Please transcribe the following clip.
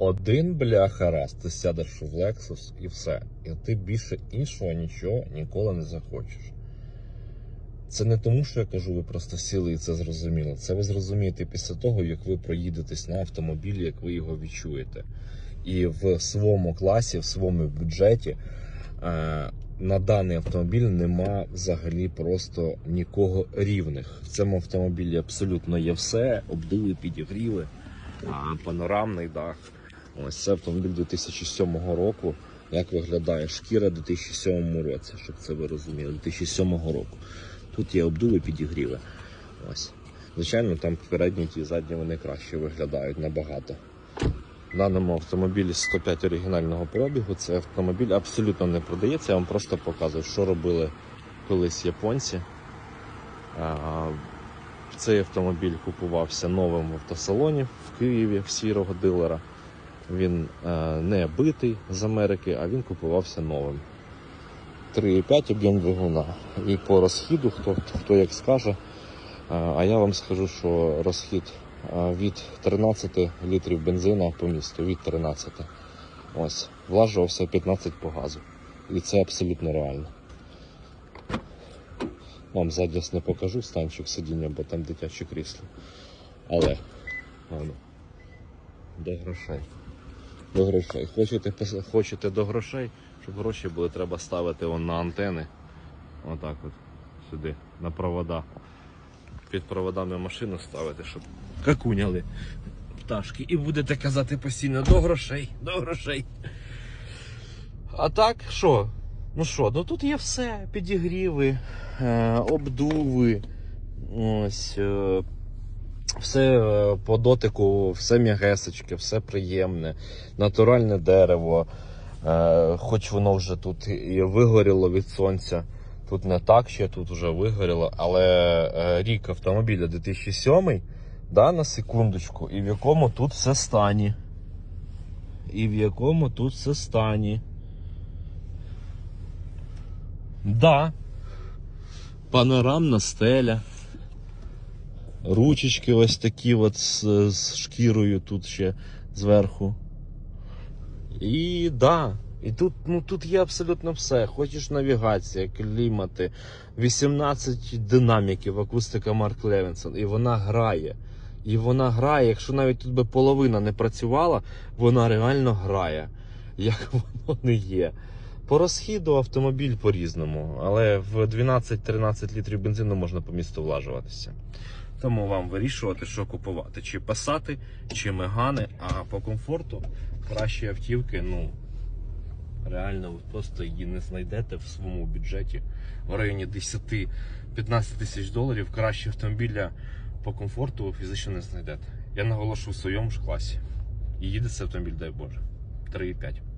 один бляха раз ти сядеш в Lexus і все. І ти більше іншого нічого ніколи не захочеш. Це не тому, що я кажу, ви просто сіли і це зрозуміли. Це ви зрозумієте після того, як ви проїдетесь на автомобілі, як ви його відчуєте. І в своєму класі, в своєму бюджеті е, на даний автомобіль нема взагалі просто нікого рівних. В цьому автомобілі абсолютно є все, обдули, підігріли, панорамний дах. Ось це автомобіль 2007 року. Як виглядає шкіра 2007 році, щоб це ви розуміли, 2007 року. Тут є обдуви, підігріли. Ось. Звичайно, там передні ті задні вони краще виглядають набагато. В даному автомобілі 105 оригінального пробігу. Це автомобіль абсолютно не продається. Я вам просто показую, що робили колись японці. Цей автомобіль купувався новим в автосалоні в Києві в сірого дилера. Він е, не битий з Америки, а він купувався новим. 3,5 об'єм двигуна. І по розхіду, хто, хто як скаже, а, а я вам скажу, що розхід від 13 літрів бензину по місту, від 13. Ось, влажувався 15 по газу. І це абсолютно реально. Вам задніс не покажу станчик сидіння, бо там дитяче крісло. Але ладно, до грошей. До грошей. Хочете, хочете до грошей, щоб гроші були, треба ставити вон на антени. Отак от. Сюди, на провода. Під проводами машину ставити, щоб какуняли пташки. І будете казати постійно до грошей, до грошей. А так, що? Ну що, ну тут є все. Підігріви, е, обдуви. Ось. Все е, по дотику, все м'ягесечке, все приємне, натуральне дерево. Е, хоч воно вже тут і вигоріло від сонця. Тут не так ще, тут вже вигоріло, але е, рік автомобіля 2007, да, на секундочку, і в якому тут все стані. І в якому тут все стані. Да. Панорамна стеля. Ручечки ось такі от з, з шкірою тут ще зверху. І да. І тут, ну, тут є абсолютно все. Хочеш навігація, клімати, 18 динаміків, акустика Марк Левінсон. І вона грає. І вона грає. Якщо навіть тут би половина не працювала, вона реально грає. Як воно не є. По розхіду автомобіль по-різному, але в 12-13 літрів бензину можна по місту влажуватися. Тому вам вирішувати, що купувати: чи пасати, чи мегани, а по комфорту кращі автівки, ну реально ви просто її не знайдете в своєму бюджеті в районі 10-15 тисяч доларів. Кращі автомобіля по комфорту ви фізично не знайдете. Я наголошую в своєму ж класі. І їде цей автомобіль, дай Боже. 3,5.